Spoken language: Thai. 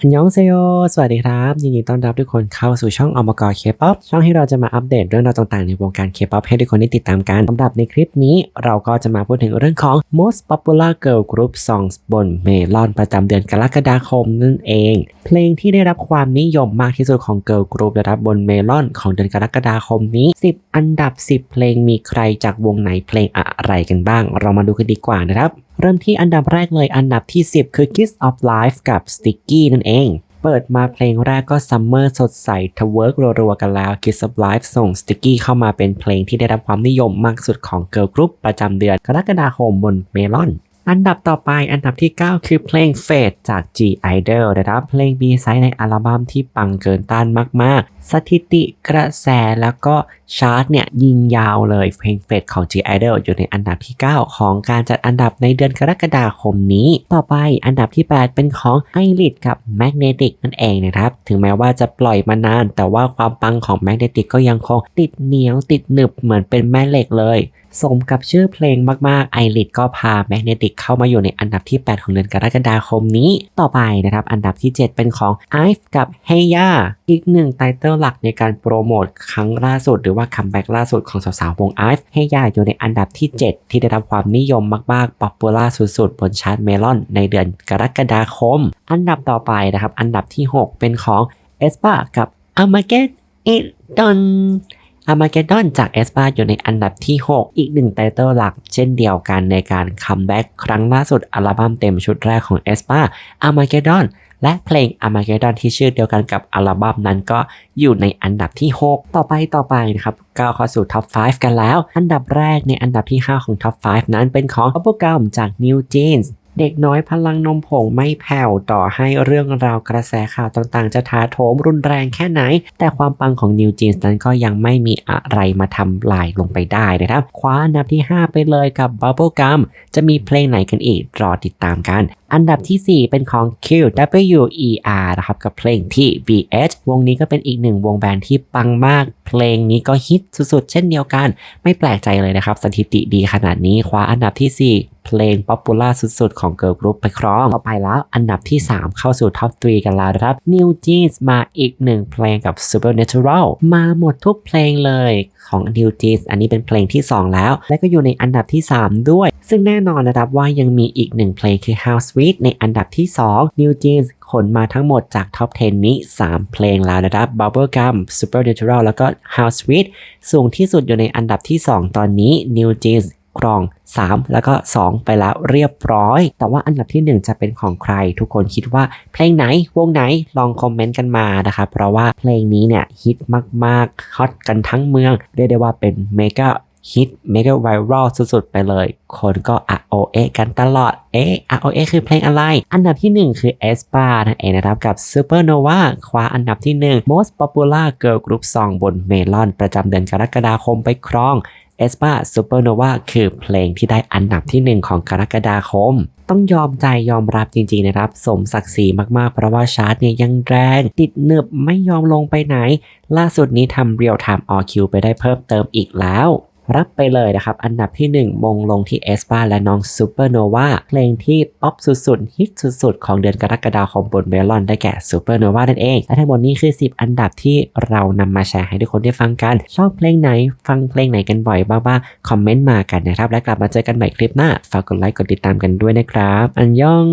อันยองเซโย สวัสดีครับ ยินดีต้อนรับทุกคนเข้าสู่ช่องอมกรเคป๊อปช่องที่เราจะมาอัปเดตเรื่องราวต่างๆในวงการเคป๊อปให้ทุกคนได้ติดตามกันสำหรับในคลิปนี้ เราก็จะมาพูดถึงเรื่องของ most popular girl group songs บนเมลอนประจำเดือนกรกฎาคมนั่นเอง เพลงที่ได้รับความนิยมมากที่สุดของ girl group นะครับบนเมลอนของเดือนกรกฎาคมนี้ 10 อันดับ 10 เพลงมีใครจากวงไหนเพลงอะไรกันบ้าง เรามาดูกันดีกว่านะครับ เริ่มที่อันดับแรกเลยอันดับที่ 10 คือ Kiss of Life กับ Sticky นั่นเอง เปิดมาเพลงแรกก็ซัมเมอร์สดใสทเวิร์กรัวๆกันแล้ว Kiss of Life ส่ง Sticky เข้ามาเป็นเพลงที่ได้รับความนิยมมากสุดของ Girl Group ประจำเดือนกรกฎาคมบนเมลอน อันดับต่อไปอันดับที่ 9 คือเพลง Fate จาก G Idol นะครับ เพลง B ไซด์ในอัลบั้มที่ปังเกินต้านมาก ๆ สถิติกระแสแล้วก็ชาร์ตเนี่ยยิงยาวเลย เพลง Fate ของ G Idol อยู่ในอันดับที่ 9 ของการจัดอันดับในเดือนกรกฎาคมนี้ ต่อไปอันดับที่ 8 เป็นของ i r i d กับ Magnetic นั่นเองนะครับ ถึงแม้ว่าจะปล่อยมานาน แต่ว่าความปังของ Magnetic ก็ยังคงติดเหนียวติดหนึบเหมือนเป็นแม่เหล็กเลย สมกับชื่อเพลงมากๆไอริดก็พาแมกเนติกเข้ามาอยู่ในอันดับที่ 8 ของเดือนกรกฎาคมนี้ต่อไปนะครับ อันดับที่ 7 เป็นของ i อ e กับ h e y a อีกหนึ่งไตเติลหลักในการโปรโมทครั้งล่าสุด หรือว่าคัมแบ็กล่าสุดของสาวๆวง i อ e h e y a อยู่ในอันดับที่ 7 ที่ได้รับความนิยมมากๆป๊อปปูล่าสุดๆ บนชาร์ตเมลอนในเดือนกรกฎาคม อันดับต่อไปนะครับ อันดับที่ 6 เป็นของ e s p a กับ a m a g e d o n อามาเกดอนจากเอสปาอยู่ในอันดับที่ 6 อีกหนึ่งไตเติลหลัก เช่นเดียวกันในการคัมแบ็กครั้งล่าสุดอัลบั้มเต็มชุดแรกของเอสปาอามาเกดอนและเพลงอามาเกดอนที่ชื่อเดียวกันกับอัลบั้มนั้นก็อยู่ในอันดับที่ 6 ต่อไปต่อไปนะครับก้าวเข้าสู่ท็อป 5 กันแล้ว อันดับแรกในอันดับที่ 5 ของท็อป 5 นั้นเป็นของ Bubblegum จาก New Jeans เด็กน้อยพลังนมผงไม่แผ่วต่อให้เรื่องราวกระแสข่าวต่างๆ จะท้าโถมรุนแรงแค่ไหน แต่ความปังของ New Jeans นั้นก็ยังไม่มีอะไรมาทำลายลงไปได้นะครับ คว้าอันดับที่ 5 ไปเลยกับ Bubble Gum จะมีเพลงไหนกันอีกรอติดตามกัน อันดับที่ 4 เป็นของ Q W E R นะครับกับเพลงที่ B H วงนี้ก็เป็นอีกหนึ่งวงแบนด์ที่ปังมาก เพลงนี้ก็ฮิตสุดๆ เช่นเดียวกัน ไม่แปลกใจเลยนะครับ สถิติดีขนาดนี้คว้าอันดับที่ 4 เพลงป๊อปปูล่าสุดๆ ของ Girl Group ไปครองต่อไปแล้วอันดับที่ 3 เข้าสู่ท็อป 3 กันแล้วนะครับ New Jeans มาอีกหนึ่งเพลงกับ Supernatural มาหมดทุกเพลงเลยของ New Jeans อันนี้เป็นเพลงที่ 2 แล้ว และก็อยู่ในอันดับที่ 3 ด้วย ซึ่งแน่นอนนะครับว่ายังมีอีกหนึ่งเพลงคือ How Sweet ในอันดับที่ 2 New Jeans ขนมาทั้งหมดจากท็อป 10 นี้ 3 เพลงแล้วนะครับ Bubblegum Supernatural แล้วก็ How Sweet สูงที่สุดอยู่ในอันดับที่ 2 ตอนนี้ New Jeans ครอง 3 แล้วก็ 2 ไปแล้วเรียบร้อย แต่ว่าอันดับที่ 1 จะเป็นของใคร ทุกคนคิดว่าเพลงไหนวงไหนลองคอมเมนต์กันมานะครับเพราะว่าเพลงนี้เนี่ยฮิตมากๆฮอตกันทั้งเมือง เรียกได้ว่าเป็นเมกะฮิตเมกะไวรัลสุดๆ ไปเลย คนก็ ROA กันตลอด เอ๊ะ ROA คือเพลงอะไร อันดับที่ 1 คือ e s p a นั่นเองนะครับ กับ Supernova คว้าอันดับที่ 1 Most Popular Girl Group Song บนเมลอนประจำเดือนกรกฎาคมไปครอง เอสปาซูเปอร์โนวาคือเพลงที่ได้อันดับที่ 1 ของกรกฎาคม ต้องยอมใจยอมรับจริงๆนะครับ สมศักดิ์ศรีมากๆ เพราะว่าชาร์ตเนี่ยยังแรง ติดเนึบไม่ยอมลงไปไหน ล่าสุดนี้ทำเรียลไทม์ออคิวไปได้เพิ่มเติมอีกแล้ว รับไปเลยนะครับ อันดับที่ 1 มงลงที่เอสปาและน้องซูเปอร์โนวาเพลงที่ป๊อปสุดๆ ฮิตสุดๆ ของเดือนกรกฎาคมบนเมลอนได้แก่ซูเปอร์โนวานั่นเอง และทั้งหมดนี้คือ 10 อันดับที่เรานำมาแชร์ให้ทุกคนได้ฟังกัน ชอบเพลงไหน ฟังเพลงไหนกันบ่อยบ้างๆคอมเมนต์มากันนะครับ และกลับมาเจอกันใหม่คลิปหน้า ฝากกดไลค์กดติดตามกันด้วยนะครับ อันยอง